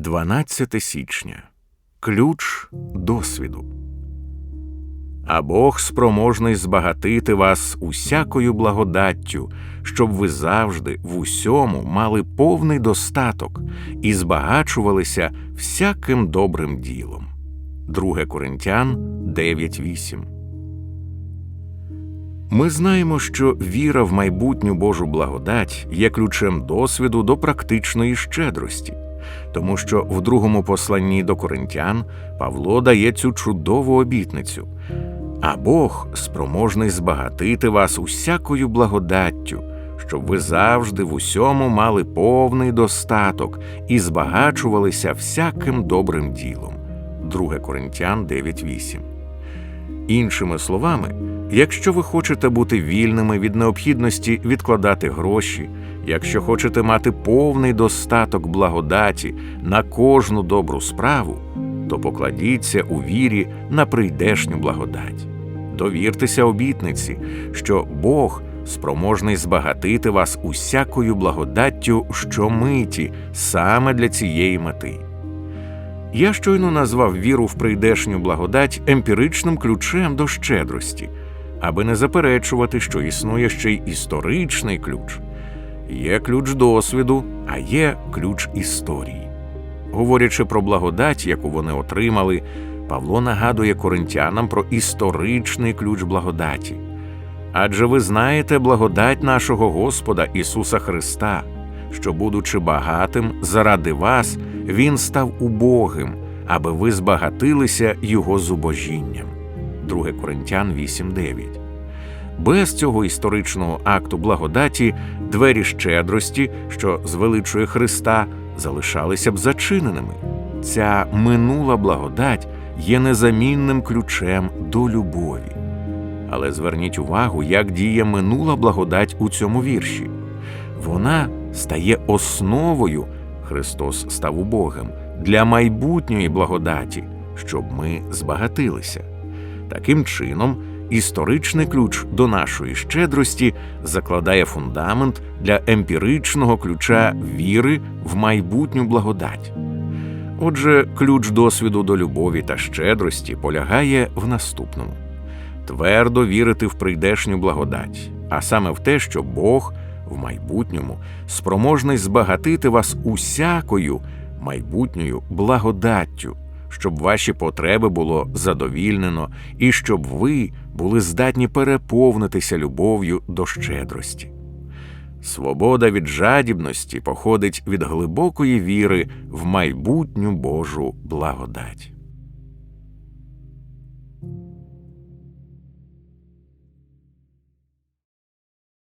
12 січня Ключ досвіду. А Бог спроможний збагатити вас усякою благодаттю, щоб ви завжди в усьому мали повний достаток і збагачувалися всяким добрим ділом. 2 Коринтян 9.8 Ми знаємо, що віра в майбутню Божу благодать є ключем досвіду до практичної щедрості, тому що в другому посланні до коринтян Павло дає цю чудову обітницю. А Бог спроможний збагатити вас усякою благодаттю, щоб ви завжди в усьому мали повний достаток і збагачувалися всяким добрим ділом. 2 Коринтян 9.8 Іншими словами, якщо ви хочете бути вільними від необхідності відкладати гроші, якщо хочете мати повний достаток благодаті на кожну добру справу, то покладіться у вірі на прийдешню благодать. Довіртеся обітниці, що Бог спроможний збагатити вас усякою благодаттю щомиті саме для цієї мети. Я щойно назвав віру в прийдешню благодать емпіричним ключем до щедрості, аби не заперечувати, що існує ще й історичний ключ. Є ключ досвіду, а є ключ історії. Говорячи про благодать, яку вони отримали, Павло нагадує коринтянам про історичний ключ благодаті. Адже ви знаєте благодать нашого Господа Ісуса Христа, що, будучи багатим, заради вас Він став убогим, аби ви збагатилися Його зубожінням. 2 Коринтян 8.9 без цього історичного акту благодаті двері щедрості, що звеличує Христа, залишалися б зачиненими. Ця минула благодать є незамінним ключем до любові. Але зверніть увагу, як діє минула благодать у цьому вірші. Вона стає основою Христос став убогим для майбутньої благодаті, щоб ми збагатилися. Таким чином, історичний ключ до нашої щедрості закладає фундамент для емпіричного ключа віри в майбутню благодать. Отже, ключ досвіду до любові та щедрості полягає в наступному: твердо вірити в прийдешню благодать, а саме в те, що Бог в майбутньому спроможний збагатити вас усякою майбутньою благодаттю, щоб ваші потреби було задовільнено і щоб ви були здатні переповнитися любов'ю до щедрості. Свобода від жадібності походить від глибокої віри в майбутню Божу благодать.